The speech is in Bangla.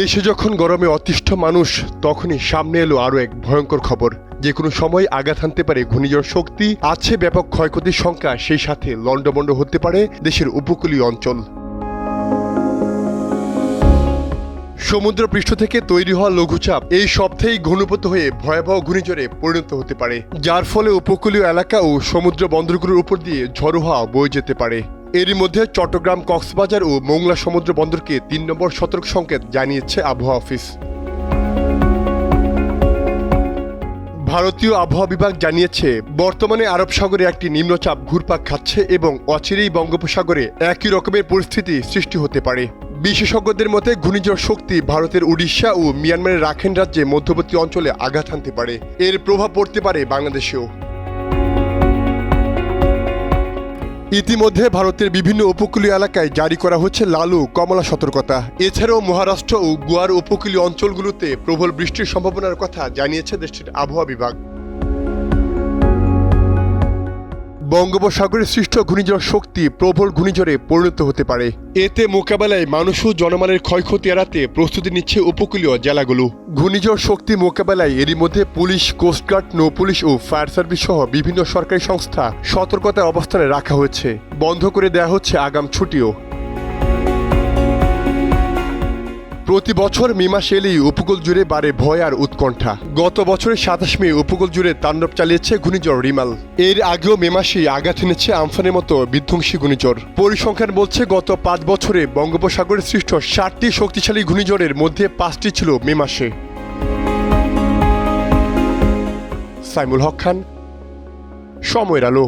দেশে যখন গরমে অতিষ্ঠ মানুষ, তখনই সামনে এলো আরও এক ভয়ঙ্কর খবর। যে কোনো সময় আঘাত হানতে পারে ঘূর্ণিঝড় শক্তি, আছে ব্যাপক ক্ষয়ক্ষতির সংখ্যা, সেই সাথে লণ্ডভণ্ড হতে পারে দেশের উপকূলীয় অঞ্চল। সমুদ্র পৃষ্ঠ থেকে তৈরি হওয়া লঘুচাপ এই সপ্তাহেই ঘনীভূত হয়ে ভয়াবহ ঘূর্ণিঝড়ে পরিণত হতে পারে, যার ফলে উপকূলীয় এলাকা ও সমুদ্র বন্দরগুলোর উপর দিয়ে ঝড়ো হাওয়া বয়ে যেতে পারে। এরই মধ্যে চট্টগ্রাম, কক্সবাজার ও মোংলা সমুদ্র বন্দরকে তিন নম্বর সতর্ক সংকেত জানিয়েছে আবহাওয়া অফিস। ভারতীয় আবহাওয়া বিভাগ জানিয়েছে, বর্তমানে আরব সাগরে একটি নিম্নচাপ ঘুরপাক খাচ্ছে এবং অচিরেই বঙ্গোপসাগরে একই রকমের পরিস্থিতি সৃষ্টি হতে পারে। বিশেষজ্ঞদের মতে, ঘূর্ণিঝড় শক্তি ভারতের উড়িষ্যা ও মিয়ানমারের রাখেন রাজ্যে মধ্যবর্তী অঞ্চলে আঘাত হানতে পারে। এর প্রভাব পড়তে পারে বাংলাদেশেও। ইতিমধ্যে ভারতের বিভিন্ন উপকূলীয় এলাকায় জারি করা হচ্ছে লালু কমলা সতর্কতা। এছাড়াও মহারাষ্ট্র ও গোয়ার উপকূলীয় অঞ্চলগুলোতে প্রবল বৃষ্টির সম্ভাবনার কথা জানিয়েছে দেশটির আবহাওয়া বিভাগ। বঙ্গোপসাগরে সৃষ্ট ঘূর্ণিঝড় শক্তি প্রবল ঘূর্ণিঝড়ে পরিণত হতে পারে। এতে মোকাবেলায় মানুষ ও জনমানের ক্ষয়ক্ষতি এড়াতে প্রস্তুতি নিচ্ছে উপকূলীয় জেলাগুলো। ঘূর্ণিঝড় শক্তি মোকাবেলায় এরই মধ্যে পুলিশ কোস্টগার্ড নৌ পুলিশ ও ফায়ার সার্ভিস সহ বিভিন্ন সরকারি সংস্থা সতর্কতা অবস্থানে রাখা হয়েছে। বন্ধ করে দেওয়া হচ্ছে আগাম ছুটিও। প্রতি বছর মে মাস এলেই উপকূল জুড়ে বাড়ে ভয় আর উৎকণ্ঠা। গত বছরের সাতাশ মে উপকূল জুড়ে তাণ্ডব চালিয়েছে ঘূর্ণিঝড় রিমাল। এর আগেও মে মাসেই আঘাত এনেছে আমফানের মতো বিধ্বংসী ঘূর্ণিঝড়। পরিসংখ্যান বলছে, গত পাঁচ বছরে বঙ্গোপসাগরে সৃষ্ট ষাটটি শক্তিশালী ঘূর্ণিঝড়ের মধ্যে পাঁচটি ছিল মে মাসে। সাইমুল হক খান, সময়ের আলো।